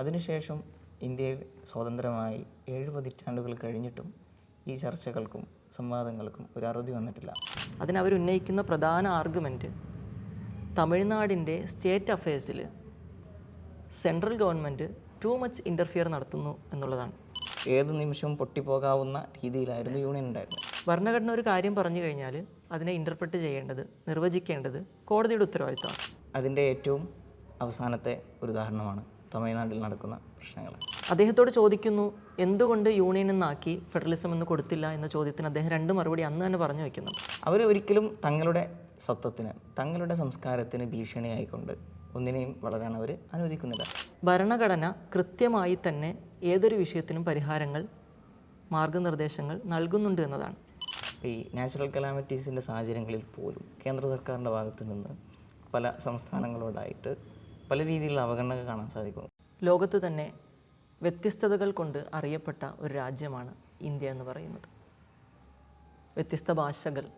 അതിനുശേഷം ഇന്ത്യയിൽ സ്വതന്ത്രമായി ഏഴ് പതിറ്റാണ്ടുകൾ കഴിഞ്ഞിട്ടും ഈ ചർച്ചകൾക്കും സംവാദങ്ങൾക്കും ഒരു അറുതി വന്നിട്ടില്ല. അതിന് അവർ ഉന്നയിക്കുന്ന പ്രധാന ആർഗ്യുമെന്റ് തമിഴ്നാടിന്റെ state അഫയേഴ്സിൽ central government too much interfere നടത്തുന്നു എന്നുള്ളതാണ്. ഏത് നിമിഷവും പൊട്ടിപ്പോകാവുന്ന രീതിയിലായിരുന്നു യൂണിയൻ ഉണ്ടായിരുന്നത്. ഭരണഘടന ഒരു കാര്യം പറഞ്ഞു കഴിഞ്ഞാൽ അതിനെ ഇന്റർപ്രറ്റ് ചെയ്യേണ്ടത് നിർവചിക്കേണ്ടത് കോടതിയുടെ ഉത്തരവാദിത്തമാണ് അതിന്റെ ഏറ്റവും അവസാനത്തെ ഒരു ഉദാഹരണമാണ് തമിഴ്നാട്ടിൽ നടക്കുന്ന പ്രശ്നങ്ങൾ. അദ്ദേഹത്തോട് ചോദിക്കുന്നു എന്തുകൊണ്ട് യൂണിയൻ എന്നാക്കി ഫെഡറലിസം എന്ന് കൊടുത്തില്ല എന്ന ചോദ്യത്തിന് അദ്ദേഹം രണ്ട് മറുപടി അന്ന് തന്നെ പറഞ്ഞു വയ്ക്കുന്നുണ്ട് അവർ ഒരിക്കലും തങ്ങളുടെ സ്വത്വത്തിന് തങ്ങളുടെ സംസ്കാരത്തിന് ഭീഷണിയായിക്കൊണ്ട് ഒന്നിനെയും വളരാൻ അവർ അനുവദിക്കുന്നില്ല. ഭരണഘടന കൃത്യമായി തന്നെ ഏതൊരു വിഷയത്തിനും പരിഹാരങ്ങൾ മാർഗനിർദ്ദേശങ്ങൾ നൽകുന്നുണ്ട് എന്നതാണ്. ഈ നാച്ചുറൽ കലാമിറ്റീസിന്റെ സാഹചര്യങ്ങളിൽ പോലും കേന്ദ്ര സർക്കാരിന്റെ ഭാഗത്തു നിന്ന് പല സംസ്ഥാനങ്ങളോടായിട്ട് പല രീതിയിലുള്ള അവഗണന കാണാൻ സാധിക്കുന്നു. ലോകത്ത് തന്നെ വ്യത്യസ്തതകൾ കൊണ്ട് അറിയപ്പെട്ട ഒരു രാജ്യമാണ് ഇന്ത്യ എന്ന് പറയുന്നത്. വ്യത്യസ്ത ഭാഷകൾ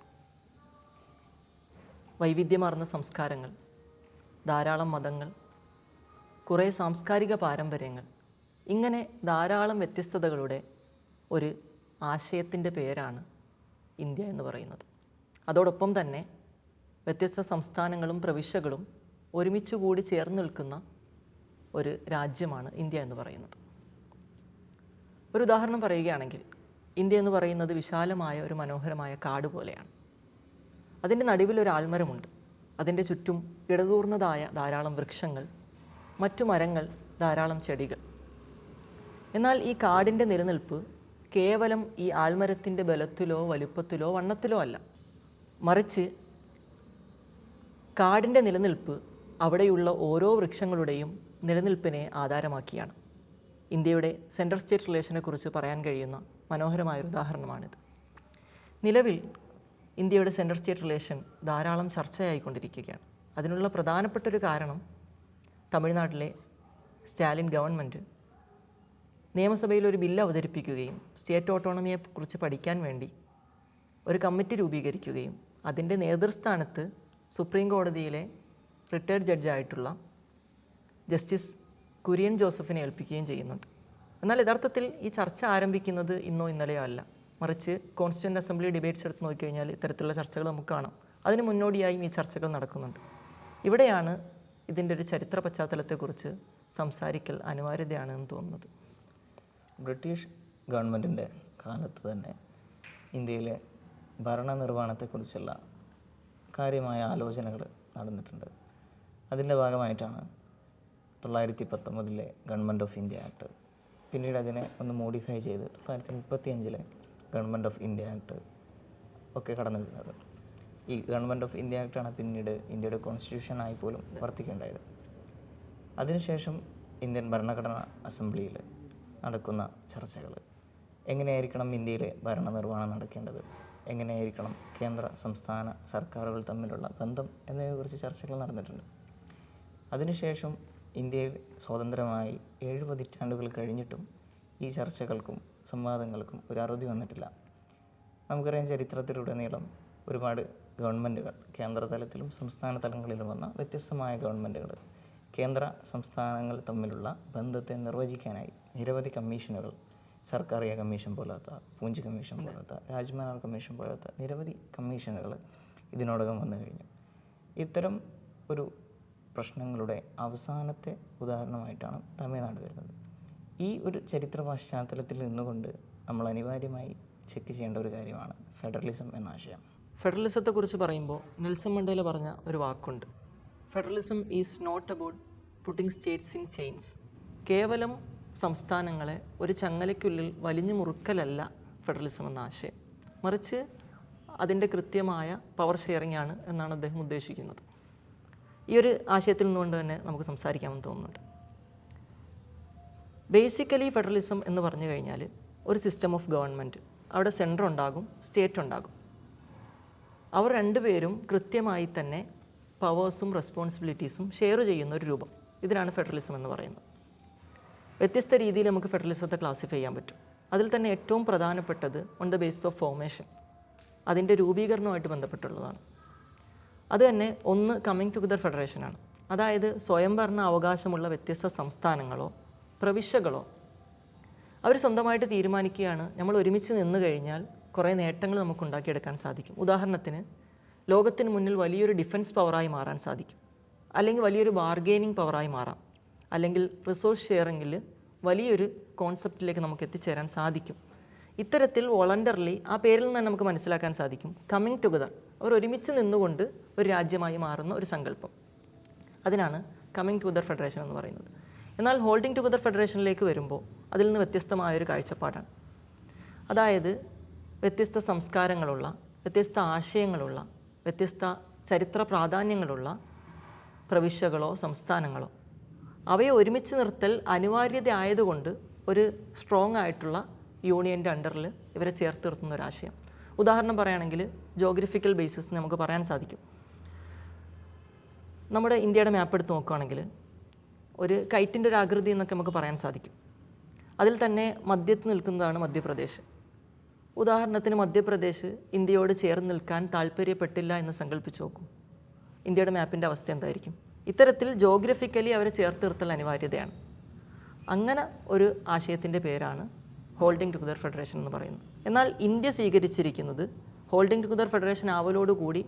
വൈവിധ്യമാർന്ന സംസ്കാരങ്ങൾ ധാരാളം മതങ്ങൾ കുറേ സാംസ്കാരിക പാരമ്പര്യങ്ങൾ. ഇങ്ങനെ ധാരാളം വ്യത്യസ്തതകളുടെ ഒരു ആശയത്തിന്റെ പേരാണ് ഇന്ത്യ എന്ന് പറയുന്നത്. അതോടൊപ്പം തന്നെ വ്യത്യസ്ത സംസ്ഥാനങ്ങളും പ്രവിശ്യകളും ഒരുമിച്ച് കൂടി ചേർന്ന് നിൽക്കുന്ന ഒരു രാജ്യമാണ് ഇന്ത്യ എന്ന് പറയുന്നത്. ഒരു ഉദാഹരണം പറയുകയാണെങ്കിൽ ഇന്ത്യ എന്ന് പറയുന്നത് വിശാലമായ ഒരു മനോഹരമായ കാട് പോലെയാണ്. അതിന്റെ നടുവിൽ ഒരു ആൽമരമുണ്ട്. അതിന്റെ ചുറ്റും ഇടതൂർന്നതായ ധാരാളം വൃക്ഷങ്ങൾ മറ്റു മരങ്ങൾ ധാരാളം ചെടികൾ. എന്നാൽ ഈ കാടിന്റെ നിലനിൽപ്പ് കേവലം ഈ ആൽമരത്തിന്റെ ബലത്തിലോ വലുപ്പത്തിലോ വണ്ണത്തിലോ അല്ല. മറിച്ച് കാടിന്റെ നിലനിൽപ്പ് അവിടെയുള്ള ഓരോ വൃക്ഷങ്ങളുടെയും നിലനിൽപ്പിനെ ആധാരമാക്കിയാണ്. ഇന്ത്യയുടെ സെൻട്രൽ സ്റ്റേറ്റ് റിലേഷനെക്കുറിച്ച് പറയാൻ കഴിയുന്ന മനോഹരമായൊരു ഉദാഹരണമാണിത്. നിലവിൽ ഇന്ത്യയുടെ സെൻട്രൽ സ്റ്റേറ്റ് റിലേഷൻ ധാരാളം ചർച്ചയായിക്കൊണ്ടിരിക്കുകയാണ്. അതിനുള്ള പ്രധാനപ്പെട്ടൊരു കാരണം തമിഴ്നാട്ടിലെ സ്റ്റാലിൻ ഗവൺമെന്റ് നിയമസഭയിൽ ഒരു ബില്ല് അവതരിപ്പിക്കുകയും സ്റ്റേറ്റ് ഓട്ടോണമിയെക്കുറിച്ച് പഠിക്കാൻ വേണ്ടി ഒരു കമ്മിറ്റി രൂപീകരിക്കുകയും അതിന്റെ നേതൃസ്ഥാനത്ത് സുപ്രീം കോടതിയിലെ റിട്ടയർഡ് ജഡ്ജായിട്ടുള്ള ജസ്റ്റിസ് കുര്യൻ ജോസഫിനെ ഏൽപ്പിക്കുകയും ചെയ്യുന്നുണ്ട്. എന്നാൽ യഥാർത്ഥത്തിൽ ഈ ചർച്ച ആരംഭിക്കുന്നത് ഇന്നോ ഇന്നലെയോ അല്ല. മറിച്ച് കോൺസ്റ്റിറ്റ്യൂന്റ് അസംബ്ലി ഡിബേറ്റ്സ് എടുത്ത് നോക്കിക്കഴിഞ്ഞാൽ ഇത്തരത്തിലുള്ള ചർച്ചകൾ നമുക്ക് കാണാം. അതിന് മുന്നോടിയായും ഈ ചർച്ചകൾ നടക്കുന്നുണ്ട്. ഇവിടെയാണ് ഇതിന്റെ ഒരു ചരിത്ര പശ്ചാത്തലത്തെക്കുറിച്ച് സംസാരിക്കൽ അനിവാര്യതയാണ് എന്ന് തോന്നുന്നത്. ബ്രിട്ടീഷ് ഗവൺമെന്റിന്റെ കാലത്ത് തന്നെ ഇന്ത്യയിലെ ഭരണനിർവഹണത്തെക്കുറിച്ചുള്ള കാര്യമായ ആലോചനകൾ നടന്നിട്ടുണ്ട്. അതിന്റെ ഭാഗമായിട്ടാണ് തൊള്ളായിരത്തി പത്തൊമ്പതിലെ ഗവൺമെന്റ് ഓഫ് ഇന്ത്യ ആക്ട് പിന്നീട് അതിനെ ഒന്ന് മോഡിഫൈ ചെയ്ത് തൊള്ളായിരത്തി മുപ്പത്തി അഞ്ചിലെ ഗവൺമെന്റ് ഓഫ് ഇന്ത്യ ആക്ട് ഒക്കെ കടന്നു വരുന്നത്. ഈ ഗവൺമെന്റ് ഓഫ് ഇന്ത്യ ആക്ടാണ് പിന്നീട് ഇന്ത്യയുടെ കോൺസ്റ്റിറ്റ്യൂഷനായി പോലും വർത്തിക്കേണ്ടായത് അതിനുശേഷം ഇന്ത്യൻ ഭരണഘടനാ അസംബ്ലിയിൽ നടക്കുന്ന ചർച്ചകൾ. എങ്ങനെയായിരിക്കണം ഇന്ത്യയിലെ ഭരണനിർവഹണം നടക്കേണ്ടത്? എങ്ങനെയായിരിക്കണം കേന്ദ്ര സംസ്ഥാന സർക്കാരുകൾ തമ്മിലുള്ള ബന്ധം? എന്നതിനെക്കുറിച്ച് ചർച്ചകൾ നടന്നിട്ടുണ്ട്. അതിനുശേഷം ഇന്ത്യയിൽ സ്വതന്ത്രമായി ഏഴ് പതിറ്റാണ്ടുകൾ കഴിഞ്ഞിട്ടും ഈ ചർച്ചകൾക്കും സംവാദങ്ങൾക്കും ഒരു അറുതി വന്നിട്ടില്ല. നമുക്കറിയാം ചരിത്രത്തിലുടനീളം ഒരുപാട് ഗവൺമെന്റുകൾ കേന്ദ്രതലത്തിലും സംസ്ഥാന തലങ്ങളിലും വന്ന വ്യത്യസ്തമായ ഗവൺമെന്റുകൾ കേന്ദ്ര സംസ്ഥാനങ്ങൾ തമ്മിലുള്ള ബന്ധത്തെ നിർവചിക്കാനായി നിരവധി കമ്മീഷനുകൾ സർക്കാരിയ കമ്മീഷൻ പോലാത്ത പൂഞ്ച് കമ്മീഷൻ പോലാത്ത രാജ്മനാർ കമ്മീഷൻ പോലാത്ത നിരവധി കമ്മീഷനുകൾ ഇതിനോടകം വന്നു കഴിഞ്ഞു. ഇത്തരം ഒരു പ്രശ്നങ്ങളുടെ അവസാനത്തെ ഉദാഹരണമായിട്ടാണ് തമിഴ്നാട് വരുന്നത്. ഈ ഒരു ചരിത്ര പശ്ചാത്തലത്തിൽ നിന്നുകൊണ്ട് നമ്മൾ അനിവാര്യമായി ചെക്ക് ചെയ്യേണ്ട ഒരു കാര്യമാണ് ഫെഡറലിസം എന്ന ആശയം. ഫെഡറലിസത്തെക്കുറിച്ച് പറയുമ്പോൾ നെൽസൺ മണ്ടേല പറഞ്ഞ ഒരു വാക്കുണ്ട്. Federalism is not about putting states in chains കേവലം സംസ്ഥാനങ്ങളെ ഒരു ചങ്ങലയ്ക്കുള്ളിൽ വലിഞ്ഞു മുറുക്കലല്ല ഫെഡറലിസം എന്ന ആശയം. മറിച്ച് അതിന്റെ കൃത്യമായ പവർ ഷെയറിംഗ് ആണ് എന്നാണ് അദ്ദേഹം ഉദ്ദേശിക്കുന്നത്. ഈ ഒരു ആശയത്തിൽ നിന്നുകൊണ്ട് തന്നെ നമുക്ക് സംസാരിക്കാമെന്ന് തോന്നുന്നുണ്ട്. ബേസിക്കലി ഫെഡറലിസം എന്ന് പറഞ്ഞു കഴിഞ്ഞാൽ ഒരു സിസ്റ്റം ഓഫ് ഗവൺമെന്റ് അവിടെ സെന്റർ ഉണ്ടാകും സ്റ്റേറ്റ് ഉണ്ടാകും. അവർ രണ്ടുപേരും കൃത്യമായി തന്നെ പവേഴ്സും റെസ്പോൺസിബിലിറ്റീസും ഷെയർ ചെയ്യുന്ന ഒരു രൂപം. ഇതിനാണ് ഫെഡറലിസം എന്ന് പറയുന്നത്. വ്യത്യസ്ത രീതിയിൽ നമുക്ക് ഫെഡറലിസത്തെ ക്ലാസിഫൈ ചെയ്യാൻ പറ്റും. അതിൽ തന്നെ ഏറ്റവും പ്രധാനപ്പെട്ടത് on the basis of formation അതിന്റെ രൂപീകരണവുമായിട്ട് ബന്ധപ്പെട്ടുള്ളതാണ്. അത് തന്നെ ഒന്ന് കമ്മിങ് ടുഗദർ ഫെഡറേഷനാണ് അതായത് സ്വയംഭരണ അവകാശമുള്ള വ്യത്യസ്ത സംസ്ഥാനങ്ങളോ പ്രവിശ്യകളോ അവർ സ്വന്തമായിട്ട് തീരുമാനിക്കുകയാണ്. നമ്മൾ ഒരുമിച്ച് നിന്ന് കഴിഞ്ഞാൽ കുറേ നേട്ടങ്ങൾ നമുക്ക് ഉണ്ടാക്കിയെടുക്കാൻ സാധിക്കും. ഉദാഹരണത്തിന് ലോകത്തിന് മുന്നിൽ വലിയൊരു ഡിഫൻസ് പവറായി മാറാൻ സാധിക്കും. അല്ലെങ്കിൽ വലിയൊരു ബാർഗെയിനിങ് പവറായി മാറാം. അല്ലെങ്കിൽ റിസോഴ്സ് ഷെയറിങ്ങിൽ വലിയൊരു കോൺസെപ്റ്റിലേക്ക് നമുക്ക് എത്തിച്ചേരാൻ സാധിക്കും. ഇത്തരത്തിൽ വോളണ്ടർലി ആ പേരിൽ നിന്ന് തന്നെ നമുക്ക് മനസ്സിലാക്കാൻ സാധിക്കും. കമ്മിങ് ടുഗദർ അവർ ഒരുമിച്ച് നിന്നുകൊണ്ട് ഒരു രാജ്യമായി മാറുന്ന ഒരു സങ്കല്പം. അതിനാണ് കമ്മിങ് ടുഗദർ ഫെഡറേഷൻ എന്ന് പറയുന്നത്. എന്നാൽ ഹോൾഡിംഗ് ടുഗദർ ഫെഡറേഷനിലേക്ക് വരുമ്പോൾ അതിൽ നിന്ന് വ്യത്യസ്തമായൊരു കാഴ്ചപ്പാടാണ്. അതായത് വ്യത്യസ്ത സംസ്കാരങ്ങളുള്ള വ്യത്യസ്ത ആശയങ്ങളുള്ള വ്യത്യസ്ത ചരിത്ര പ്രാധാന്യങ്ങളുള്ള പ്രവിശ്യകളോ സംസ്ഥാനങ്ങളോ അവയെ ഒരുമിച്ച് നിർത്തൽ അനിവാര്യത ആയതുകൊണ്ട് ഒരു സ്ട്രോങ് ആയിട്ടുള്ള യൂണിയന്റെ അണ്ടറിൽ ഇവരെ ചേർത്ത് നിർത്തുന്ന ഒരു ആശയം. ഉദാഹരണം പറയുകയാണെങ്കിൽ ജോഗ്രഫിക്കൽ ബേസിസ് നമുക്ക് പറയാൻ സാധിക്കും. നമ്മുടെ ഇന്ത്യയുടെ മാപ്പ് എടുത്ത് നോക്കുകയാണെങ്കിൽ ഒരു കൈറ്റിന്റെ ഒരു ആകൃതി എന്നൊക്കെ നമുക്ക് പറയാൻ സാധിക്കും. അതിൽ തന്നെ മധ്യത്ത് നിൽക്കുന്നതാണ് മധ്യപ്രദേശ്. ഉദാഹരണത്തിന് മധ്യപ്രദേശ് ഇന്ത്യയോട് ചേർന്ന് നിൽക്കാൻ താല്പര്യപ്പെട്ടില്ല എന്ന് സങ്കല്പിച്ച് നോക്കൂ. ഇന്ത്യയുടെ മാപ്പിന്റെ അവസ്ഥ എന്തായിരിക്കും? ഇത്തരത്തിൽ ജോഗ്രഫിക്കലി അവരെ ചേർത്ത് നിർത്തൽ അനിവാര്യതയാണ്. അങ്ങനെ ഒരു ആശയത്തിന്റെ പേരാണ് ഹോൾഡിംഗ് ടുഗദർ ഫെഡറേഷൻ എന്ന് പറയുന്നത് എന്നാൽ ഇന്ത്യ സ്വീകരിച്ചിരിക്കുന്നത് ഹോൾഡിംഗ് ടുഗദർ ഫെഡറേഷൻ ആവലോടുകൂടി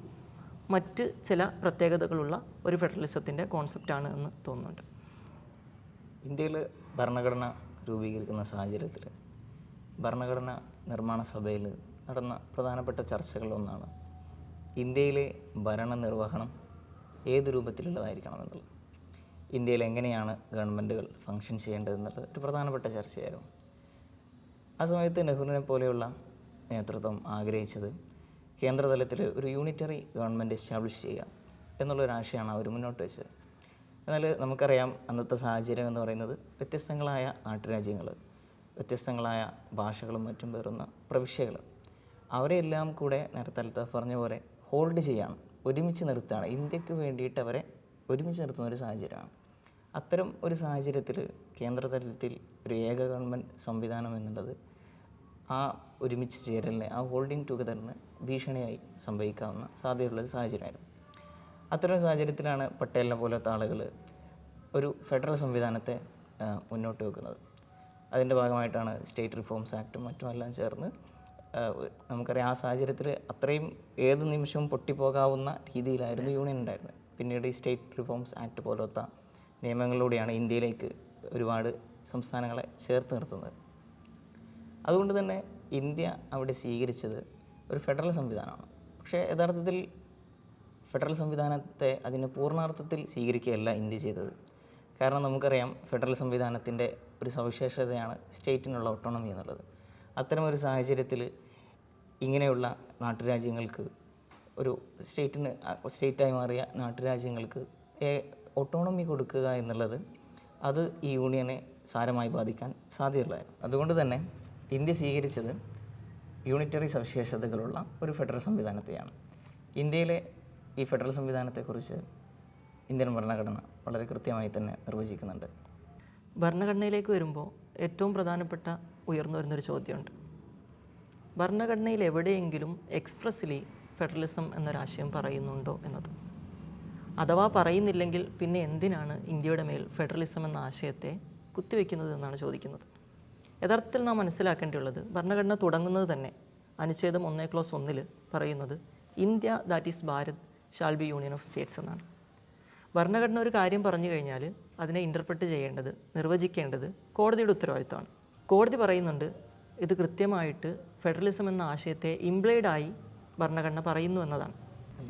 മറ്റ് ചില പ്രത്യേകതകളുള്ള ഒരു ഫെഡറലിസത്തിന്റെ കോൺസെപ്റ്റാണ് എന്ന് തോന്നുന്നുണ്ട്. ഇന്ത്യയിൽ ഭരണഘടന രൂപീകരിക്കുന്ന സാഹചര്യത്തിൽ ഭരണഘടന നിർമ്മാണ സഭയിൽ നടന്ന പ്രധാനപ്പെട്ട ചർച്ചകളിലൊന്നാണ് ഇന്ത്യയിലെ ഭരണ നിർവഹണം ഏത് രൂപത്തിലുള്ളതായിരിക്കണം എന്നുള്ളത് ഇന്ത്യയിൽ എങ്ങനെയാണ് ഗവൺമെന്റുകൾ ഫങ്ഷൻ ചെയ്യേണ്ടതെന്നുള്ളത് ഒരു പ്രധാനപ്പെട്ട ചർച്ചയായിരുന്നു. ആ സമയത്ത് നെഹ്റുവിനെ പോലെയുള്ള നേതൃത്വം ആഗ്രഹിച്ചത് കേന്ദ്രതലത്തിൽ ഒരു യൂണിറ്ററി ഗവൺമെന്റ് എസ്റ്റാബ്ലിഷ് ചെയ്യുക എന്നുള്ളൊരാശയമാണ് അവർ മുന്നോട്ട് വെച്ചത്. എന്നാൽ നമുക്കറിയാം അന്നത്തെ സാഹചര്യം എന്ന് പറയുന്നത് വ്യത്യസ്തങ്ങളായ നാട്ടുരാജ്യങ്ങൾ വ്യത്യസ്തങ്ങളായ ഭാഷകളും മറ്റും പേറുന്ന പ്രവിശ്യകൾ. അവരെല്ലാം കൂടെ നേരത്തെ അൽത്താഫ് പറഞ്ഞ പോലെ ഹോൾഡ് ചെയ്യാണ് ഒരുമിച്ച് നിർത്തുകയാണ്. ഇന്ത്യയ്ക്ക് വേണ്ടിയിട്ട് അവരെ ഒരുമിച്ച് നിർത്തുന്ന ഒരു സാഹചര്യമാണ്. അത്തരം ഒരു സാഹചര്യത്തിൽ കേന്ദ്രതലത്തിൽ ഒരു ഏക ഗവൺമെന്റ് സംവിധാനം എന്നുള്ളത് ആ ഒരുമിച്ച് ചേരലിനെ ആ ഹോൾഡിംഗ് ടുഗദറിന് ഭീഷണിയായി സംഭവിക്കാവുന്ന സാധ്യതയുള്ളൊരു സാഹചര്യമായിരുന്നു. അത്തരം സാഹചര്യത്തിലാണ് പട്ടേലിനെ പോലത്തെ ആളുകൾ ഒരു ഫെഡറൽ സംവിധാനത്തെ മുന്നോട്ട് വെക്കുന്നത്. അതിന്റെ ഭാഗമായിട്ടാണ് സ്റ്റേറ്റ് റിഫോംസ് ആക്റ്റും മറ്റുമെല്ലാം ചേർന്ന് നമുക്കറിയാം ആ സാഹചര്യത്തിൽ അത്രയും ഏത് നിമിഷവും പൊട്ടിപ്പോകാവുന്ന രീതിയിലായിരുന്നു യൂണിയൻ ഉണ്ടായിരുന്നത്. പിന്നീട് ഈ സ്റ്റേറ്റ് റിഫോംസ് ആക്ട് പോലത്തെ നിയമങ്ങളിലൂടെയാണ് ഇന്ത്യയിലേക്ക് ഒരുപാട് സംസ്ഥാനങ്ങളെ ചേർത്ത് നിർത്തുന്നത്. അതുകൊണ്ട് തന്നെ ഇന്ത്യ അവിടെ സ്വീകരിച്ചത് ഒരു ഫെഡറൽ സംവിധാനമാണ്. പക്ഷേ യഥാർത്ഥത്തിൽ ഫെഡറൽ സംവിധാനത്തെ അതിന് പൂർണാർത്ഥത്തിൽ സ്വീകരിക്കുകയല്ല ഇന്ത്യ ചെയ്തത്. കാരണം നമുക്കറിയാം ഫെഡറൽ സംവിധാനത്തിന്റെ ഒരു സവിശേഷതയാണ് സ്റ്റേറ്റിനുള്ള ഓട്ടോണമി എന്നുള്ളത്. അത്തരമൊരു സാഹചര്യത്തിൽ ഇങ്ങനെയുള്ള നാട്ടുരാജ്യങ്ങൾക്ക് ഒരു സ്റ്റേറ്റിന് സ്റ്റേറ്റായി മാറിയ നാട്ടുരാജ്യങ്ങൾക്ക് ഓട്ടോണമി കൊടുക്കുക എന്നുള്ളത് അത് ഈ യൂണിയനെ സാരമായി ബാധിക്കാൻ സാധ്യതയുള്ളതായിരുന്നു. അതുകൊണ്ട് തന്നെ ഇന്ത്യ സ്വീകരിച്ചത് യൂണിറ്ററി സവിശേഷതകളുള്ള ഒരു ഫെഡറൽ സംവിധാനത്തെയാണ്. ഇന്ത്യയിലെ ഈ ഫെഡറൽ സംവിധാനത്തെക്കുറിച്ച് ഇന്ത്യൻ ഭരണഘടന വളരെ കൃത്യമായി തന്നെ നിർവചിക്കുന്നുണ്ട്. ഭരണഘടനയിലേക്ക് വരുമ്പോൾ ഏറ്റവും പ്രധാനപ്പെട്ട ഉയർന്നു വരുന്നൊരു ചോദ്യമുണ്ട്. ഭരണഘടനയിൽ എവിടെയെങ്കിലും എക്സ്പ്രസ്ലി ഫെഡറലിസം എന്നൊരാശയം പറയുന്നുണ്ടോ എന്നത്? അഥവാ പറയുന്നില്ലെങ്കിൽ പിന്നെ എന്തിനാണ് ഇന്ത്യയുടെ മേൽ ഫെഡറലിസം എന്ന ആശയത്തെ കുത്തിവെക്കുന്നത് എന്നാണ് ചോദിക്കുന്നത്. യഥാർത്ഥത്തിൽ നാം മനസ്സിലാക്കേണ്ടിയുള്ളത് ഭരണഘടന തുടങ്ങുന്നത് തന്നെ അനുച്ഛേദം ഒന്നേ ക്ലോസ് ഒന്നിൽ പറയുന്നത് India that is Bharat shall be union of states എന്നാണ്. ഭരണഘടന ഒരു കാര്യം പറഞ്ഞു കഴിഞ്ഞാൽ അതിനെ ഇന്റർപ്രറ്റ് ചെയ്യേണ്ടത് നിർവചിക്കേണ്ടത് കോടതിയുടെ ഉത്തരവാദിത്തമാണ് കോടതി പറയുന്നുണ്ട് ഇത് കൃത്യമായിട്ട് ഫെഡറലിസം എന്ന ആശയത്തെ ഇംപ്ലൈഡായി ഭരണഘടന പറയുന്നു എന്നതാണ്.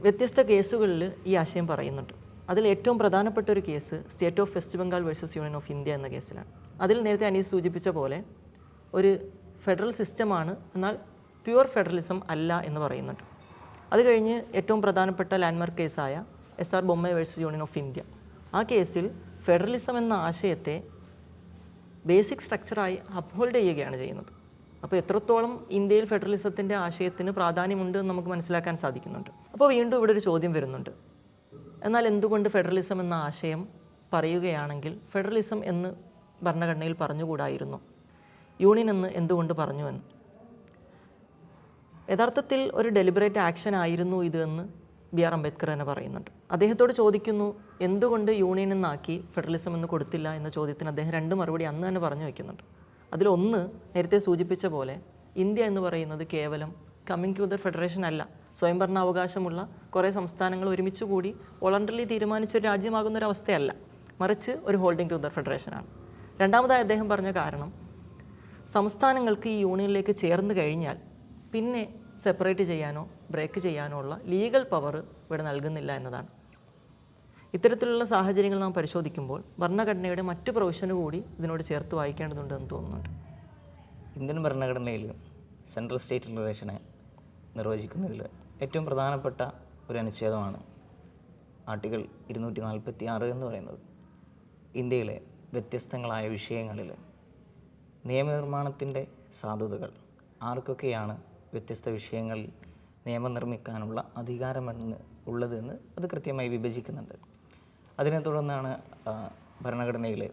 വ്യത്യസ്ത കേസുകളിൽ ഈ ആശയം പറയുന്നുണ്ട്. അതിൽ ഏറ്റവും പ്രധാനപ്പെട്ട ഒരു case state of West Bengal versus union of India എന്ന കേസിലാണ്. അതിൽ നേരത്തെ അനീസ് സൂചിപ്പിച്ച പോലെ ഒരു ഫെഡറൽ സിസ്റ്റമാണ്. എന്നാൽ പ്യുവർ ഫെഡറലിസം അല്ല എന്ന് പറയുന്നുണ്ട്. അത് കഴിഞ്ഞ് ഏറ്റവും പ്രധാനപ്പെട്ട landmark കേസായ S R Bommai versus union of India. ആ കേസിൽ ഫെഡറലിസം എന്ന ആശയത്തെ ബേസിക് സ്ട്രക്ചറായി അപ്ഹോൾഡ് ചെയ്യുകയാണ് ചെയ്യുന്നത്. അപ്പോൾ എത്രത്തോളം ഇന്ത്യയിൽ ഫെഡറലിസത്തിന്റെ ആശയത്തിന് പ്രാധാന്യമുണ്ട് എന്ന് നമുക്ക് മനസ്സിലാക്കാൻ സാധിക്കുന്നുണ്ട്. അപ്പോൾ വീണ്ടും ഇവിടെ ഒരു ചോദ്യം വരുന്നുണ്ട്. എന്നാൽ എന്തുകൊണ്ട് ഫെഡറലിസം എന്ന ആശയം പറയുകയാണെങ്കിൽ ഫെഡറലിസം എന്ന് ഭരണഘടനയിൽ പറഞ്ഞുകൂടായിരുന്നു? യൂണിയൻ എന്ന് എന്തുകൊണ്ട് പറഞ്ഞു എന്ന്? യഥാർത്ഥത്തിൽ ഒരു ഡെലിബറേറ്റ് ആക്ഷൻ ആയിരുന്നു ഇത് എന്ന് ബി ആർ അംബേദ്കർ തന്നെ പറയുന്നുണ്ട്. അദ്ദേഹത്തോട് ചോദിക്കുന്നു എന്തുകൊണ്ട് യൂണിയൻ എന്നാക്കി ഫെഡറലിസം എന്ന് കൊടുത്തില്ല എന്ന ചോദ്യത്തിന് അദ്ദേഹം രണ്ട് മറുപടി അന്ന് തന്നെ പറഞ്ഞു വയ്ക്കുന്നുണ്ട് അതിലൊന്ന് നേരത്തെ സൂചിപ്പിച്ച പോലെ ഇന്ത്യ എന്ന് പറയുന്നത് കേവലം കമ്മിങ് ടു ദ ഫെഡറേഷൻ അല്ല. സ്വയംഭരണാവകാശമുള്ള കുറേ സംസ്ഥാനങ്ങൾ ഒരുമിച്ച് കൂടി വോളണ്ടറിലി തീരുമാനിച്ച ഒരു രാജ്യമാകുന്ന ഒരു അവസ്ഥയല്ല. മറിച്ച് ഒരു ഹോൾഡിംഗ് ടു ദ ഫെഡറേഷനാണ് രണ്ടാമതായി അദ്ദേഹം പറഞ്ഞ കാരണം സംസ്ഥാനങ്ങൾക്ക് ഈ യൂണിയനിലേക്ക് ചേർന്ന് കഴിഞ്ഞാൽ പിന്നെ സെപ്പറേറ്റ് ചെയ്യാനോ ബ്രേക്ക് ചെയ്യാനോ ഉള്ള ലീഗൽ പവർ ഇവിടെ നൽകുന്നില്ല എന്നതാണ്. ഇത്തരത്തിലുള്ള സാഹചര്യങ്ങൾ നാം പരിശോധിക്കുമ്പോൾ ഭരണഘടനയുടെ മറ്റ് പ്രൊവിഷന് കൂടി ഇതിനോട് ചേർത്ത് വായിക്കേണ്ടതുണ്ട് എന്ന് തോന്നുന്നുണ്ട്. ഇന്ത്യൻ ഭരണഘടനയിൽ സെൻട്രൽ സ്റ്റേറ്റ് റിലേഷനെ നിർവചിക്കുന്നതിൽ ഏറ്റവും പ്രധാനപ്പെട്ട ഒരു അനുച്ഛേദമാണ് ആർട്ടിക്കിൾ ഇരുന്നൂറ്റി നാൽപ്പത്തി ആറ് എന്ന് പറയുന്നത്. ഇന്ത്യയിലെ വ്യത്യസ്തങ്ങളായ വിഷയങ്ങളിൽ നിയമനിർമ്മാണത്തിന്റെ സാധുതകൾ. ആർക്കൊക്കെയാണ് വ്യത്യസ്ത വിഷയങ്ങളിൽ നിയമം നിർമ്മിക്കാനുള്ള അധികാരമെന്ന് ഉള്ളതെന്ന് അത് കൃത്യമായി വിഭജിക്കുന്നുണ്ട്. അതിനെ തുടർന്നാണ് ഭരണഘടനയിലെ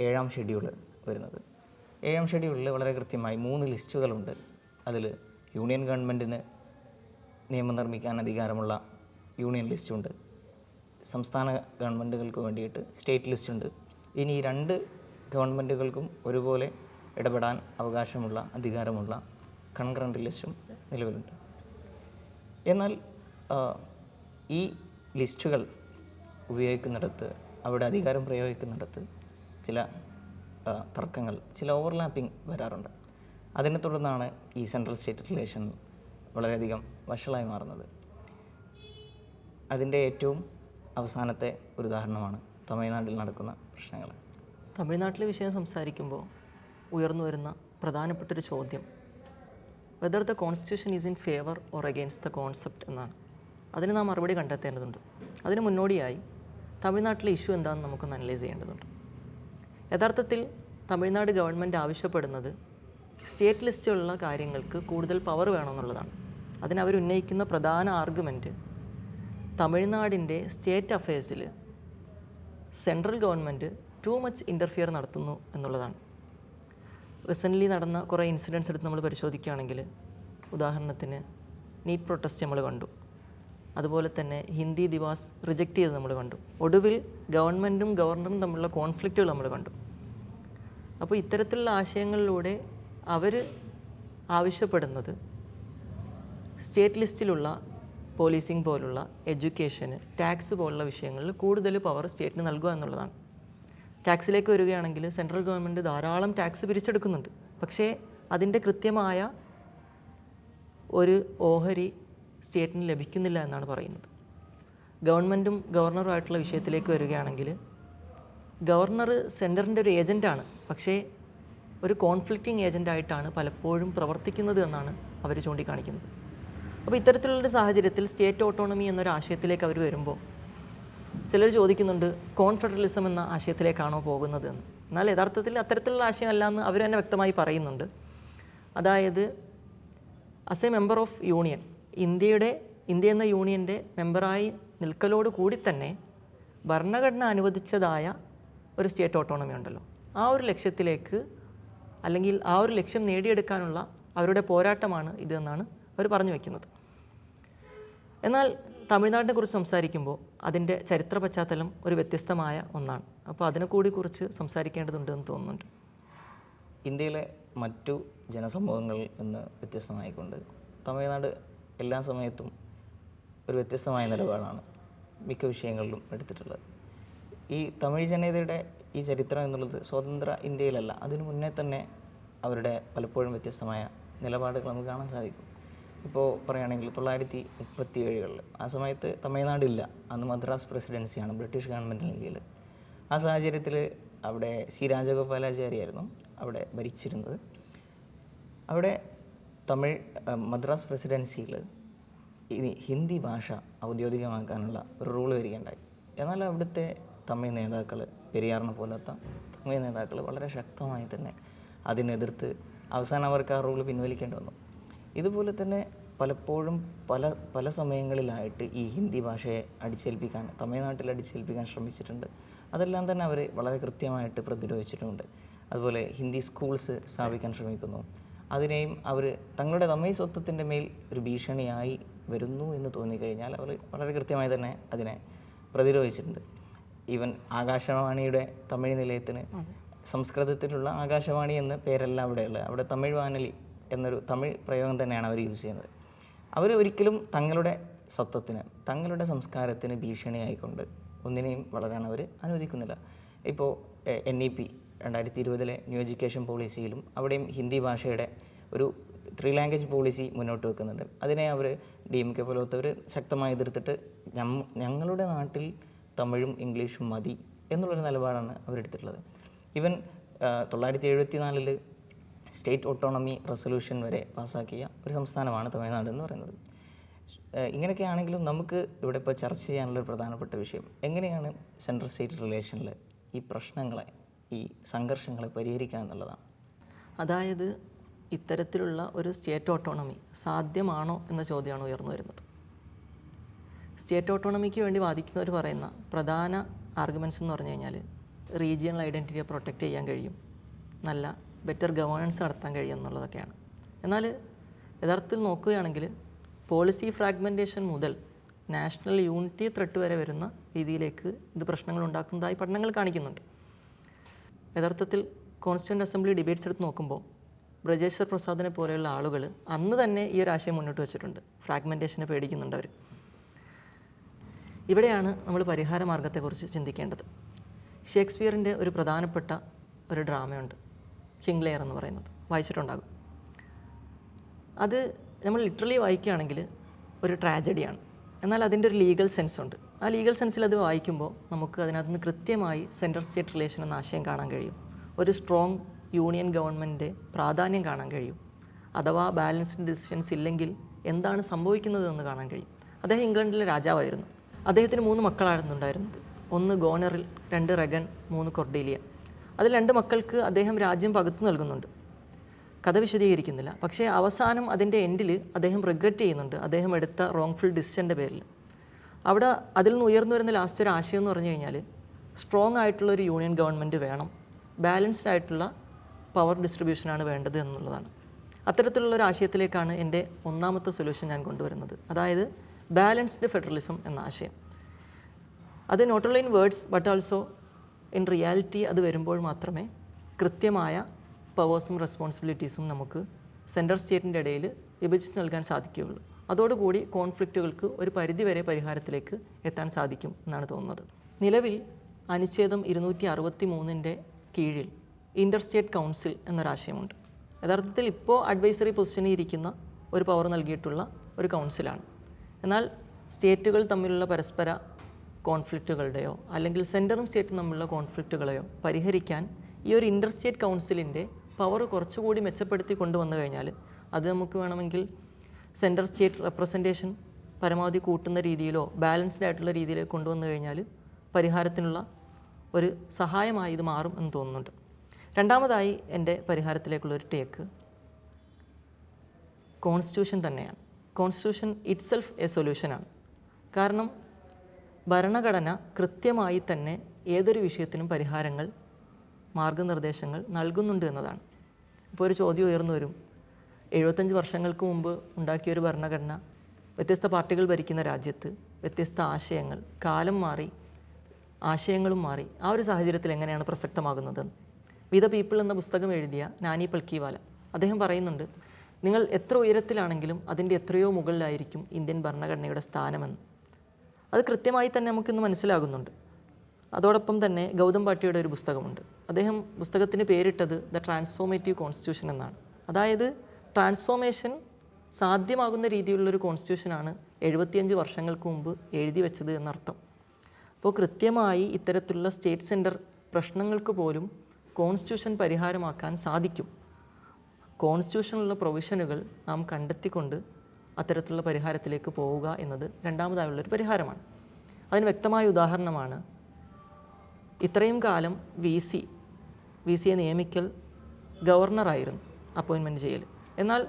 ഏഴാം ഷെഡ്യൂൾ വരുന്നത്. ഏഴാം ഷെഡ്യൂളിൽ വളരെ കൃത്യമായി മൂന്ന് ലിസ്റ്റുകളുണ്ട്. അതിൽ യൂണിയൻ ഗവൺമെന്റിന് നിയമം നിർമ്മിക്കാൻ അധികാരമുള്ള യൂണിയൻ ലിസ്റ്റുണ്ട്. സംസ്ഥാന ഗവൺമെന്റുകൾക്ക് വേണ്ടിയിട്ട് സ്റ്റേറ്റ് ലിസ്റ്റുണ്ട്. ഇനി രണ്ട് ഗവൺമെന്റുകൾക്കും ഒരുപോലെ ഇടപെടാൻ അവകാശമുള്ള അധികാരമുള്ള കൺകറന്റ് ലിസ്റ്റും നിലവിലുണ്ട്. എന്നാൽ ഈ ലിസ്റ്റുകൾ ഉപയോഗിക്കുന്നിടത്ത് അവിടെ അധികാരം പ്രയോഗിക്കുന്നിടത്ത് ചില തർക്കങ്ങൾ ചില ഓവർലാപ്പിംഗ് വരാറുണ്ട്. അതിനെ തുടർന്നാണ് ഈ സെൻട്രൽ സ്റ്റേറ്റ് റിലേഷൻ വളരെയധികം വഷളായി മാറുന്നത്. അതിന്റെ ഏറ്റവും അവസാനത്തെ ഒരു ഉദാഹരണമാണ് തമിഴ്നാട്ടിൽ നടക്കുന്ന പ്രശ്നങ്ങൾ. തമിഴ്നാട്ടിലെ വിഷയം സംസാരിക്കുമ്പോൾ ഉയർന്നു വരുന്ന പ്രധാനപ്പെട്ടൊരു ചോദ്യം. Whether the constitution is in favour or against the concept എന്നാണ്. അതിന് നാം മറുപടി കണ്ടെത്തേണ്ടതുണ്ട്. അതിന് മുന്നോടിയായി തമിഴ്നാട്ടിലെ ഇഷ്യൂ എന്താണെന്ന് നമുക്കൊന്ന് അനലൈസ് ചെയ്യേണ്ടതുണ്ട്. യഥാർത്ഥത്തിൽ തമിഴ്നാട് ഗവൺമെന്റ് ആവശ്യപ്പെടുന്നത് സ്റ്റേറ്റ് ലിസ്റ്റിലുള്ള കാര്യങ്ങൾക്ക് കൂടുതൽ പവർ വേണമെന്നുള്ളതാണ്. അതിനവരുന്നയിക്കുന്ന പ്രധാന ആർഗ്യുമെന്റ് തമിഴ്നാടിന്റെ state അഫയേഴ്സിൽ central government too much interfere നടത്തുന്നു എന്നുള്ളതാണ്. റീസെന്റ്ലി നടന്ന കുറേ ഇൻസിഡൻസ് എടുത്ത് നമ്മൾ പരിശോധിക്കുകയാണെങ്കിൽ ഉദാഹരണത്തിന് നീറ്റ് പ്രൊട്ടസ്റ്റ് നമ്മൾ കണ്ടു. അതുപോലെ തന്നെ ഹിന്ദി ദിവാസ് റിജക്റ്റ് ചെയ്ത് നമ്മൾ കണ്ടു. ഒടുവിൽ ഗവൺമെന്റും ഗവർണറും തമ്മിലുള്ള കോൺഫ്ലിക്റ്റുകൾ നമ്മൾ കണ്ടു. അപ്പോൾ ഇത്തരത്തിലുള്ള ആശയങ്ങളിലൂടെ അവർ ആവശ്യപ്പെടുന്നത് സ്റ്റേറ്റ് ലിസ്റ്റിലുള്ള പോലീസിംഗ് പോലുള്ള എഡ്യൂക്കേഷന് ടാക്സ് പോലുള്ള വിഷയങ്ങളിൽ കൂടുതൽ പവർ സ്റ്റേറ്റിന് നൽകുക എന്നുള്ളതാണ്. ടാക്സിലേക്ക് വരികയാണെങ്കിൽ സെൻട്രൽ ഗവൺമെന്റ് ധാരാളം ടാക്സ് പിരിച്ചെടുക്കുന്നുണ്ട്. പക്ഷേ അതിന്റെ കൃത്യമായ ഒരു ഓഹരി സ്റ്റേറ്റിന് ലഭിക്കുന്നില്ല എന്നാണ് പറയുന്നത്. ഗവൺമെന്റും ഗവർണറുമായിട്ടുള്ള വിഷയത്തിലേക്ക് വരികയാണെങ്കിൽ ഗവർണർ സെന്ററിന്റെ ഒരു ഏജന്റാണ് പക്ഷേ ഒരു കോൺഫ്ലിക്റ്റിംഗ് ഏജന്റായിട്ടാണ് പലപ്പോഴും പ്രവർത്തിക്കുന്നത് എന്നാണ് അവർ ചൂണ്ടിക്കാണിക്കുന്നത്. അപ്പോൾ ഇത്തരത്തിലുള്ളൊരു സാഹചര്യത്തിൽ സ്റ്റേറ്റ് ഓട്ടോണമി എന്നൊരു ആശയത്തിലേക്ക് അവർ വരുമ്പോൾ ചിലർ ചോദിക്കുന്നുണ്ട് കോൺഫെഡറലിസം എന്ന ആശയത്തിലേക്കാണോ പോകുന്നത്? എന്ന്. എന്നാൽ യഥാർത്ഥത്തിൽ അത്തരത്തിലുള്ള ആശയമല്ല എന്ന് അവർ തന്നെ വ്യക്തമായി പറയുന്നുണ്ട്. അതായത് as a member of union ഇന്ത്യയുടെ ഇന്ത്യ എന്ന യൂണിയന്റെ മെമ്പറായി നിൽക്കലോട് കൂടി തന്നെ ഭരണഘടന അനുവദിച്ചതായ ഒരു സ്റ്റേറ്റ് ഓട്ടോണമി ഉണ്ടല്ലോ. ആ ഒരു ലക്ഷ്യത്തിലേക്ക് അല്ലെങ്കിൽ ആ ഒരു ലക്ഷ്യം നേടിയെടുക്കാനുള്ള അവരുടെ പോരാട്ടമാണ് ഇതെന്നാണ് അവർ പറഞ്ഞു വയ്ക്കുന്നത് എന്നാൽ തമിഴ്നാടിനെ കുറിച്ച് സംസാരിക്കുമ്പോൾ അതിന്റെ ചരിത്ര പശ്ചാത്തലം ഒരു വ്യത്യസ്തമായ ഒന്നാണ്. അപ്പോൾ അതിനെ കൂടി കുറിച്ച് സംസാരിക്കേണ്ടതുണ്ട് എന്ന് തോന്നുന്നുണ്ട്. ഇന്ത്യയിലെ മറ്റു ജനസമൂഹങ്ങളിൽ നിന്ന് വ്യത്യസ്തമായിക്കൊണ്ട് തമിഴ്നാട് എല്ലാ സമയത്തും ഒരു വ്യത്യസ്തമായ നിലപാടാണ് മിക്ക വിഷയങ്ങളിലും എടുത്തിട്ടുള്ളത്. ഈ തമിഴ് ജനതയുടെ ഈ ചരിത്രം എന്നുള്ളത് സ്വതന്ത്ര ഇന്ത്യയിലല്ല അതിനു മുന്നേ തന്നെ അവരുടെ പലപ്പോഴും വ്യത്യസ്തമായ നിലപാടുകൾ നമുക്ക് കാണാൻ സാധിക്കും. ഇപ്പോൾ പറയുകയാണെങ്കിൽ തൊള്ളായിരത്തി മുപ്പത്തി ഏഴുകളിൽ ആ സമയത്ത് തമിഴ്നാടില്ല. അന്ന് മദ്രാസ് പ്രസിഡൻസിയാണ് ബ്രിട്ടീഷ് ഗവൺമെന്റിന് ആ സാഹചര്യത്തിൽ അവിടെ സി രാജഗോപാലാചാരിയായിരുന്നു അവിടെ ഭരിച്ചിരുന്നത്. അവിടെ തമിഴ് മദ്രാസ് പ്രസിഡൻസിയിൽ ഇനി ഹിന്ദി ഭാഷ ഔദ്യോഗികമാക്കാനുള്ള ഒരു റൂൾ വരികയുണ്ടായി. എന്നാൽ അവിടുത്തെ തമിഴ് നേതാക്കൾ പെരിയാറിനെ പോലത്തെ തമിഴ് നേതാക്കൾ വളരെ ശക്തമായി തന്നെ അതിനെതിർത്ത് അവസാനം അവർക്ക് ആ റൂൾ പിൻവലിക്കേണ്ടി വന്നു. ഇതുപോലെ തന്നെ പലപ്പോഴും പല പല സമയങ്ങളിലായിട്ട് ഈ ഹിന്ദി ഭാഷയെ അടിച്ചേൽപ്പിക്കാൻ തമിഴ്നാട്ടിൽ അടിച്ചേൽപ്പിക്കാൻ ശ്രമിച്ചിട്ടുണ്ട്. അതെല്ലാം തന്നെ അവർ വളരെ കൃത്യമായിട്ട് പ്രതിരോധിച്ചിട്ടുണ്ട്. അതുപോലെ ഹിന്ദി സ്കൂൾസ് സ്ഥാപിക്കാൻ ശ്രമിക്കുന്നു. അതിനെയും അവർ തങ്ങളുടെ തമിഴ് സ്വത്വത്തിന്റെ മേൽ ഒരു ഭീഷണിയായി വരുന്നു എന്ന് തോന്നിക്കഴിഞ്ഞാൽ അവർ വളരെ കൃത്യമായി തന്നെ അതിനെ പ്രതിരോധിച്ചിട്ടുണ്ട്. ഈവൻ ആകാശവാണിയുടെ തമിഴ് നിലയത്തിന് സംസ്കൃതത്തിലുള്ള ആകാശവാണി എന്ന പേരല്ല അവിടെയുള്ളത്. അവിടെ തമിഴ് വാനൊലി എന്നൊരു തമിഴ് പ്രയോഗം തന്നെയാണ് അവർ യൂസ് ചെയ്യുന്നത്. അവർ ഒരിക്കലും തങ്ങളുടെ സ്വത്വത്തിന് തങ്ങളുടെ സംസ്കാരത്തിന് ഭീഷണിയായിക്കൊണ്ട് ഒന്നിനെയും വളരാൻ അവർ അനുവദിക്കുന്നില്ല. ഇപ്പോൾ എൻ ഇ പി രണ്ടായിരത്തി ഇരുപതിലെ ന്യൂ എഡ്യൂക്കേഷൻ പോളിസിയിലും അവിടെയും ഹിന്ദി ഭാഷയുടെ ഒരു ത്രീ ലാംഗ്വേജ് പോളിസി മുന്നോട്ട് വെക്കുന്നുണ്ട്. അതിനെ അവർ ഡി എം കെ പോലത്തവർ ശക്തമായി എതിർത്തിട്ട് ഞങ്ങളുടെ നാട്ടിൽ തമിഴും ഇംഗ്ലീഷും മതി എന്നുള്ളൊരു നിലപാടാണ് അവരെടുത്തിട്ടുള്ളത്. ഈവൻ തൊള്ളായിരത്തി എഴുപത്തി നാലിൽ സ്റ്റേറ്റ് ഓട്ടോണമി റെസൊല്യൂഷൻ വരെ പാസ്സാക്കിയ ഒരു സംസ്ഥാനമാണ് തമിഴ്നാട് എന്ന് പറയുന്നത്. ഇങ്ങനെയൊക്കെ ആണെങ്കിലും നമുക്ക് ഇവിടെ ഇപ്പോൾ ചർച്ച ചെയ്യാനുള്ള ഒരു പ്രധാനപ്പെട്ട വിഷയം എങ്ങനെയാണ് സെൻട്രൽ സ്റ്റേറ്റ് റിലേഷനിൽ ഈ പ്രശ്നങ്ങളെ ഈ സംഘർഷങ്ങളെ പരിഹരിക്കുക എന്നുള്ളതാണ്. അതായത് ഇത്തരത്തിലുള്ള ഒരു സ്റ്റേറ്റ് ഓട്ടോണമി സാധ്യമാണോ എന്ന ചോദ്യമാണ് ഉയർന്നു വരുന്നത്. സ്റ്റേറ്റ് ഓട്ടോണമിക്ക് വേണ്ടി വാദിക്കുന്നവർ പറയുന്ന പ്രധാന ആർഗ്യുമെന്റ്സ് എന്ന് പറഞ്ഞു കഴിഞ്ഞാൽ റീജിയണൽ ഐഡന്റിറ്റിയെ പ്രൊട്ടക്റ്റ് ചെയ്യാൻ കഴിയും. നല്ല ബെറ്റർ ഗവേണൻസ് നടത്താൻ കഴിയും എന്നുള്ളതൊക്കെയാണ്. എന്നാൽ യഥാർത്ഥത്തിൽ നോക്കുകയാണെങ്കിൽ പോളിസി ഫ്രാഗ്മെന്റേഷൻ മുതൽ നാഷണൽ യൂണിറ്റി ത്രെട്ട് വരെ വരുന്ന രീതിയിലേക്ക് ഇത് പ്രശ്നങ്ങൾ ഉണ്ടാക്കുന്നതായി പഠനങ്ങൾ കാണിക്കുന്നുണ്ട്. യഥാർത്ഥത്തിൽ കോൺസ്റ്റിറ്റ്യൂന്റ് അസംബ്ലി ഡിബേറ്റ്സ് എടുത്ത് നോക്കുമ്പോൾ ബ്രജേശ്വർ പ്രസാദിനെ പോലെയുള്ള ആളുകൾ അന്ന് തന്നെ ഈ ഒരു ആശയം മുന്നോട്ട് വെച്ചിട്ടുണ്ട്. ഫ്രാഗ്മെന്റേഷനെ പേടിക്കുന്നുണ്ട് അവർ. ഇവിടെയാണ് നമ്മൾ പരിഹാര മാർഗത്തെക്കുറിച്ച് ചിന്തിക്കേണ്ടത്. ഷേക്സ്പിയറിന്റെ ഒരു പ്രധാനപ്പെട്ട ഒരു ഡ്രാമയുണ്ട്. കിങ് ലെയർ എന്ന് പറയുന്നത്. വായിച്ചിട്ടുണ്ടാകും. അത് നമ്മൾ ലിറ്ററലി വായിക്കുകയാണെങ്കിൽ ഒരു ട്രാജഡിയാണ് എന്നാൽ അതിന്റെ ഒരു ലീഗൽ സെൻസ് ഉണ്ട്. ആ ലീഗൽ സെൻസിൽ അത് വായിക്കുമ്പോൾ നമുക്ക് അതിനകത്ത് നിന്ന് കൃത്യമായി സെൻട്രൽ സ്റ്റേറ്റ് റിലേഷൻ എന്ന ആശയം കാണാൻ കഴിയും. ഒരു സ്ട്രോങ് യൂണിയൻ ഗവൺമെന്റിന്റെ പ്രാധാന്യം കാണാൻ കഴിയും. അഥവാ ബാലൻസ്ഡ് ഡിസിഷൻസ് ഇല്ലെങ്കിൽ എന്താണ് സംഭവിക്കുന്നത് എന്ന് കാണാൻ കഴിയും. അദ്ദേഹം ഇംഗ്ലണ്ടിലെ രാജാവായിരുന്നു. അദ്ദേഹത്തിന് മൂന്ന് മക്കളായിരുന്നു ഉണ്ടായിരുന്നത് ഒന്ന് ഗോണറിൽ രണ്ട് റഗൻ മൂന്ന് കൊർഡേലിയ. അതിൽ രണ്ട് മക്കൾക്ക് അദ്ദേഹം രാജ്യം പകുത്തു നൽകുന്നുണ്ട്. കഥ വിശദീകരിക്കുന്നില്ല. പക്ഷേ അവസാനം അതിന്റെ എൻഡിൽ അദ്ദേഹം റിഗ്രറ്റ് ചെയ്യുന്നുണ്ട്. അദ്ദേഹം എടുത്ത റോങ്ഫുൾ ഡിസിഷന്റെ പേരിൽ. അവിടെ അതിൽ നിന്ന് ഉയർന്നു വരുന്ന ലാസ്റ്റ് ഒരു ആശയം എന്ന് പറഞ്ഞു കഴിഞ്ഞാൽ സ്ട്രോങ് ആയിട്ടുള്ള ഒരു യൂണിയൻ ഗവൺമെന്റ് വേണം. ബാലൻസ്ഡ് ആയിട്ടുള്ള പവർ ഡിസ്ട്രിബ്യൂഷനാണ് വേണ്ടത് എന്നുള്ളതാണ്. അത്തരത്തിലുള്ള ഒരു ആശയത്തിലേക്കാണ് എന്റെ ഒന്നാമത്തെ സൊല്യൂഷൻ ഞാൻ കൊണ്ടുവരുന്നത്. അതായത് ബാലൻസ്ഡ് ഫെഡറലിസം എന്ന ആശയം. അത് not only in words but also in reality അത് വരുമ്പോൾ മാത്രമേ കൃത്യമായ പവേഴ്സും റെസ്പോൺസിബിലിറ്റീസും നമുക്ക് സെൻട്രൽ സ്റ്റേറ്റിന്റെ ഇടയിൽ വിഭജിച്ച് നൽകാൻ സാധിക്കുകയുള്ളൂ. അതോടുകൂടി കോൺഫ്ലിക്റ്റുകൾക്ക് ഒരു പരിധിവരെ പരിഹാരത്തിലേക്ക് എത്താൻ സാധിക്കും എന്നാണ് തോന്നുന്നത്. നിലവിൽ അനുച്ഛേദം ഇരുന്നൂറ്റി അറുപത്തി മൂന്നിന്റെ കീഴിൽ ഇന്റർ സ്റ്റേറ്റ് കൗൺസിൽ എന്നൊരാശയമുണ്ട് യഥാർത്ഥത്തിൽ ഇപ്പോൾ അഡ്വൈസറി പൊസിഷനിൽ ഇരിക്കുന്ന ഒരു പവർ നൽകിയിട്ടുള്ള ഒരു കൗൺസിലാണ് എന്നാൽ സ്റ്റേറ്റുകൾ തമ്മിലുള്ള പരസ്പര കോൺഫ്ലിക്റ്റുകളുടെയോ അല്ലെങ്കിൽ സെന്ററും സ്റ്റേറ്റും തമ്മിലുള്ള കോൺഫ്ലിക്റ്റുകളെയോ പരിഹരിക്കാൻ ഈ ഒരു ഇന്റർ സ്റ്റേറ്റ് കൗൺസിലിന്റെ പവർ കുറച്ചുകൂടി മെച്ചപ്പെടുത്തി കൊണ്ടുവന്നു കഴിഞ്ഞാൽ അത് നമുക്ക് വേണമെങ്കിൽ സെൻട്രൽ സ്റ്റേറ്റ് റെപ്രസെന്റേഷൻ പരമാവധി കൂട്ടുന്ന രീതിയിലോ ബാലൻസ്ഡ് ആയിട്ടുള്ള രീതിയിലോ കൊണ്ടുവന്നു കഴിഞ്ഞാൽ പരിഹാരത്തിനുള്ള ഒരു സഹായമായി ഇത് മാറും എന്ന് തോന്നുന്നുണ്ട്. രണ്ടാമതായി എന്റെ പരിഹാരത്തിലേക്കുള്ള ഒരു ടേക്ക് കോൺസ്റ്റിറ്റ്യൂഷൻ തന്നെയാണ്. കോൺസ്റ്റിറ്റ്യൂഷൻ ഇറ്റ്സെൽഫ് എ സൊല്യൂഷനാണ് കാരണം ഭരണഘടന കൃത്യമായി തന്നെ ഏതൊരു വിഷയത്തിനും പരിഹാരങ്ങൾ മാർഗനിർദ്ദേശങ്ങൾ നൽകുന്നുണ്ട് എന്നതാണ്. ഇപ്പോൾ ഒരു ചോദ്യം ഉയർന്നു വരും. എഴുപത്തഞ്ച് വർഷങ്ങൾക്ക് മുമ്പ് ഉണ്ടാക്കിയ ഒരു ഭരണഘടന വ്യത്യസ്ത പാർട്ടികൾ ഭരിക്കുന്ന രാജ്യത്ത് വ്യത്യസ്ത ആശയങ്ങൾ കാലം മാറി ആശയങ്ങളും മാറി ആ ഒരു സാഹചര്യത്തിൽ എങ്ങനെയാണ് പ്രസക്തമാകുന്നത്? വി ദ പീപ്പിൾ എന്ന പുസ്തകം എഴുതിയ നാനി പൽക്കിവാല അദ്ദേഹം പറയുന്നുണ്ട് നിങ്ങൾ എത്ര ഉയരത്തിലാണെങ്കിലും അതിന്റെ എത്രയോ മുകളിലായിരിക്കും ഇന്ത്യൻ ഭരണഘടനയുടെ സ്ഥാനമെന്ന്. അത് കൃത്യമായി തന്നെ നമുക്കിന്ന് മനസ്സിലാകുന്നുണ്ട്. അതോടൊപ്പം തന്നെ ഗൗതം പാട്ടിയുടെ ഒരു പുസ്തകമുണ്ട്. അദ്ദേഹം പുസ്തകത്തിന് പേരിട്ടത് ദ ട്രാൻസ്ഫോമേറ്റീവ് കോൺസ്റ്റിറ്റ്യൂഷൻ എന്നാണ്. അതായത് ട്രാൻസ്ഫോർമേഷൻ സാധ്യമാകുന്ന രീതിയിലുള്ളൊരു കോൺസ്റ്റിറ്റ്യൂഷനാണ് എഴുപത്തിയഞ്ച് വർഷങ്ങൾക്ക് മുമ്പ് എഴുതി വെച്ചത് എന്നർത്ഥം. അപ്പോൾ കൃത്യമായി ഇത്തരത്തിലുള്ള സ്റ്റേറ്റ് സെന്റർ പ്രശ്നങ്ങൾക്ക് പോലും കോൺസ്റ്റിറ്റ്യൂഷൻ പരിഹാരമാക്കാൻ സാധിക്കും. കോൺസ്റ്റിറ്റ്യൂഷനിലുള്ള പ്രൊവിഷനുകൾ നാം കണ്ടെത്തിക്കൊണ്ട് അത്തരത്തിലുള്ള പരിഹാരത്തിലേക്ക് പോവുക എന്നത് രണ്ടാമതായുള്ളൊരു പരിഹാരമാണ്. അതിന് വ്യക്തമായ ഉദാഹരണമാണ് ഇത്രയും കാലം വി സി വി സിയെ നിയമിക്കൽ ഗവർണറായിരുന്നു അപ്പോയിൻമെന്റ് ചെയ്യൽ. എന്നാൽ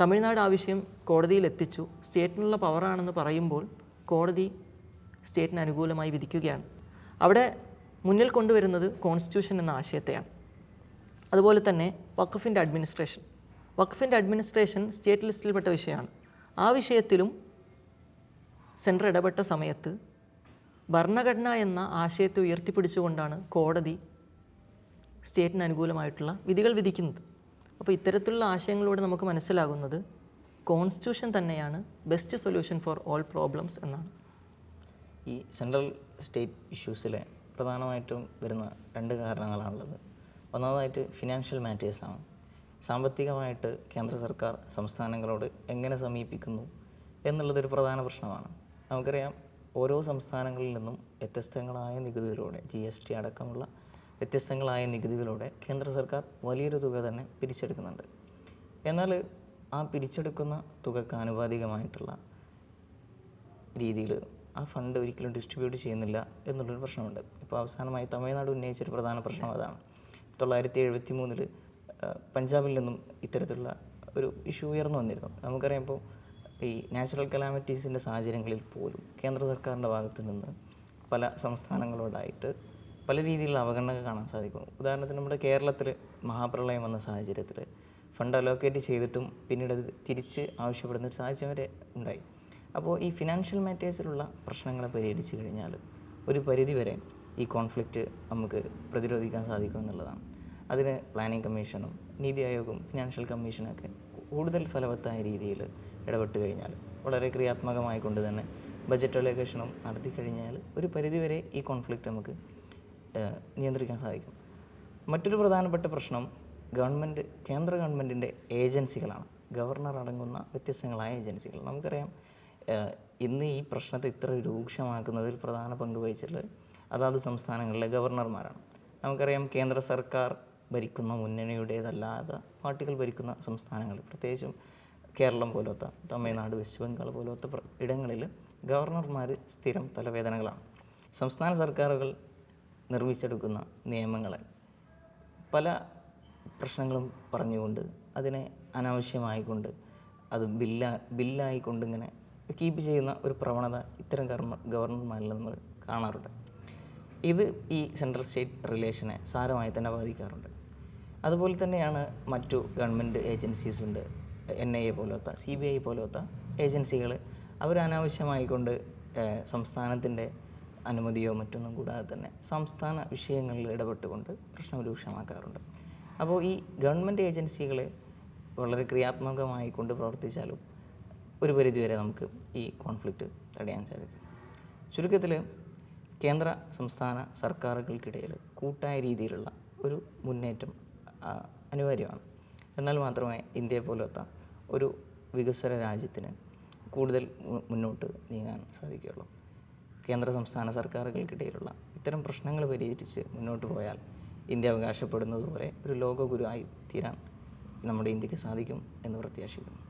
തമിഴ്നാട് ആവശ്യം കോടതിയിൽ എത്തിച്ചു. സ്റ്റേറ്റിനുള്ള പവറാണെന്ന് പറയുമ്പോൾ കോടതി സ്റ്റേറ്റിന് അനുകൂലമായി വിധിക്കുകയാണ്. അവിടെ മുന്നിൽ കൊണ്ടുവരുന്നത് കോൺസ്റ്റിറ്റ്യൂഷൻ എന്ന ആശയത്തെയാണ്. അതുപോലെ തന്നെ വഖഫിന്റെ അഡ്മിനിസ്ട്രേഷൻ വഖഫിന്റെ അഡ്മിനിസ്ട്രേഷൻ സ്റ്റേറ്റ് ലിസ്റ്റിൽപ്പെട്ട വിഷയമാണ്. ആ വിഷയത്തിലും സെൻട്രൽ ഇടപെട്ട സമയത്ത് ഭരണഘടന എന്ന ആശയത്തെ ഉയർത്തിപ്പിടിച്ചുകൊണ്ടാണ് കോടതി സ്റ്റേറ്റിന് അനുകൂലമായിട്ടുള്ള വിധികൾ വിധിക്കുന്നത്. അപ്പോൾ ഇത്തരത്തിലുള്ള ആശയങ്ങളോട് നമുക്ക് മനസ്സിലാകുന്നത് കോൺസ്റ്റിറ്റ്യൂഷൻ തന്നെയാണ് best solution for all problems എന്നാണ്. ഈ സെൻട്രൽ സ്റ്റേറ്റ് ഇഷ്യൂസിലെ പ്രധാനമായിട്ടും വരുന്ന രണ്ട് കാരണങ്ങളാണുള്ളത്. ഒന്നാമതായിട്ട് ഫിനാൻഷ്യൽ മാറ്റേഴ്സാണ്. സാമ്പത്തികമായിട്ട് കേന്ദ്ര സർക്കാർ സംസ്ഥാനങ്ങളോട് എങ്ങനെ സമീപിക്കുന്നു എന്നുള്ളതൊരു പ്രധാന പ്രശ്നമാണ്. നമുക്കറിയാം ഓരോ സംസ്ഥാനങ്ങളിൽ നിന്നും വ്യത്യസ്തങ്ങളായ നികുതികളിലൂടെ ജി എസ് ടി അടക്കമുള്ള വ്യത്യസ്തങ്ങളായ നികുതികളിലൂടെ കേന്ദ്ര സർക്കാർ വലിയൊരു തുക തന്നെ പിരിച്ചെടുക്കുന്നുണ്ട്. എന്നാൽ ആ പിരിച്ചെടുക്കുന്ന തുകക്ക് ആനുപാതികമായിട്ടുള്ള രീതിയിൽ ആ ഫണ്ട് ഒരിക്കലും ഡിസ്ട്രിബ്യൂട്ട് ചെയ്യുന്നില്ല എന്നുള്ളൊരു പ്രശ്നമുണ്ട്. ഇപ്പോൾ അവസാനമായി തമിഴ്നാട് ഉന്നയിച്ചൊരു പ്രധാന പ്രശ്നം അതാണ്. തൊള്ളായിരത്തി എഴുപത്തി മൂന്നിൽ പഞ്ചാബിൽ നിന്നും ഇത്തരത്തിലുള്ള ഒരു ഇഷ്യൂ ഉയർന്നു വന്നിരുന്നു. നമുക്കറിയാം ഈ നാച്ചുറൽ കലാമിറ്റീസിന്റെ സാഹചര്യങ്ങളിൽ പോലും കേന്ദ്ര സർക്കാരിന്റെ ഭാഗത്തു നിന്ന് പല സംസ്ഥാനങ്ങളോടായിട്ട് പല രീതിയിലുള്ള അവഗണന കാണാൻ സാധിക്കും. ഉദാഹരണത്തിന് നമ്മുടെ കേരളത്തിൽ മഹാപ്രളയം വന്ന സാഹചര്യത്തിൽ ഫണ്ട് അലോക്കേറ്റ് ചെയ്തിട്ടും പിന്നീട് അത് തിരിച്ച് ആവശ്യപ്പെടുന്ന ഒരു സാഹചര്യം വരെ ഉണ്ടായി. അപ്പോൾ ഈ ഫിനാൻഷ്യൽ മാറ്റേഴ്സിലുള്ള പ്രശ്നങ്ങളെ പരിഹരിച്ചു കഴിഞ്ഞാൽ ഒരു പരിധിവരെ ഈ കോൺഫ്ലിക്റ്റ് നമുക്ക് പ്രതിരോധിക്കാൻ സാധിക്കും എന്നുള്ളതാണ്. അതിന് പ്ലാനിംഗ് കമ്മീഷനും നീതി ആയോഗും ഫിനാൻഷ്യൽ കമ്മീഷനും ഒക്കെ കൂടുതൽ ഫലവത്തായ രീതിയിൽ ഇടപെട്ട് കഴിഞ്ഞാൽ വളരെ ക്രിയാത്മകമായി കൊണ്ട് തന്നെ ബജറ്റ് അലോക്കേഷനും നടത്തി കഴിഞ്ഞാൽ ഒരു പരിധിവരെ ഈ കോൺഫ്ലിക്റ്റ് നമുക്ക് നിയന്ത്രിക്കാൻ സാധിക്കും. മറ്റൊരു പ്രധാനപ്പെട്ട പ്രശ്നം ഗവൺമെന്റ് കേന്ദ്ര ഗവൺമെന്റിന്റെ ഏജൻസികളാണ്. ഗവർണർ അടങ്ങുന്ന വ്യത്യസ്തങ്ങളായ ഏജൻസികൾ. നമുക്കറിയാം ഇന്ന് ഈ പ്രശ്നത്തെ ഇത്ര രൂക്ഷമാക്കുന്നതിൽ പ്രധാന പങ്ക് വഹിച്ചിട്ടുള്ളത് അതാത് സംസ്ഥാനങ്ങളിലെ ഗവർണർമാരാണ്. നമുക്കറിയാം കേന്ദ്ര സർക്കാർ ഭരിക്കുന്ന മുന്നണിയുടേതല്ലാതെ പാർട്ടികൾ ഭരിക്കുന്ന സംസ്ഥാനങ്ങളിൽ പ്രത്യേകിച്ചും കേരളം പോലത്തെ തമിഴ്നാട് വെസ്റ്റ് ബംഗാൾ പോലത്തെ ഇടങ്ങളിൽ ഗവർണർമാർ സ്ഥിരം തലവേദനകളാണ്. സംസ്ഥാന സർക്കാരുകൾ നിർമ്മിച്ചെടുക്കുന്ന നിയമങ്ങളെ പല പ്രശ്നങ്ങളും പറഞ്ഞുകൊണ്ട് അതിനെ അനാവശ്യമായിക്കൊണ്ട് അത് ബില്ല ബില്ലായിക്കൊണ്ട് ഇങ്ങനെ കീപ്പ് ചെയ്യുന്ന ഒരു പ്രവണത ഇത്തരം ഗവർണ ഗവർണർമാരിൽ നമ്മൾ കാണാറുണ്ട്. ഇത് ഈ സെൻട്രൽ സ്റ്റേറ്റ് റിലേഷനെ സാരമായി തന്നെ ബാധിക്കാറുണ്ട്. അതുപോലെ തന്നെയാണ് മറ്റു ഗവൺമെന്റ് ഏജൻസീസ് ഉണ്ട് എൻ ഐ എ പോലത്തെ സി ബി ഐ പോലത്തെ ഏജൻസികൾ. അവർ അനാവശ്യമായിക്കൊണ്ട് കൊണ്ട് സംസ്ഥാനത്തിന്റെ അനുമതിയോ മറ്റൊന്നും കൂടാതെ തന്നെ സംസ്ഥാന വിഷയങ്ങളിൽ ഇടപെട്ടുകൊണ്ട് പ്രശ്നം രൂക്ഷമാക്കാറുണ്ട്. അപ്പോൾ ഈ ഗവൺമെന്റ് ഏജൻസികൾ വളരെ ക്രിയാത്മകമായി കൊണ്ട് പ്രവർത്തിച്ചാലും ഒരു പരിധിവരെ നമുക്ക് ഈ കോൺഫ്ലിക്റ്റ് തടയാൻ സാധിക്കും. ചുരുക്കത്തിൽ കേന്ദ്ര സംസ്ഥാന സർക്കാരുകൾക്കിടയിൽ കൂട്ടായ രീതിയിലുള്ള ഒരു മുന്നേറ്റം അനിവാര്യമാണ്. എന്നാൽ മാത്രമേ ഇന്ത്യയെ പോലത്തെ ഒരു വികസ്വര രാജ്യത്തിന് കൂടുതൽ മുന്നോട്ട് നീങ്ങാൻ സാധിക്കുകയുള്ളൂ. കേന്ദ്ര സംസ്ഥാന സർക്കാരുകൾക്കിടയിലുള്ള ഇത്തരം പ്രശ്നങ്ങൾ പരിഹരിച്ച് മുന്നോട്ട് പോയാൽ ഇന്ത്യ അവകാശപ്പെടുന്നതുപോലെ ഒരു ലോകഗുരുവായി തീരാൻ നമ്മുടെ ഇന്ത്യയ്ക്ക് സാധിക്കും എന്ന് പ്രത്യാശിക്കുന്നു.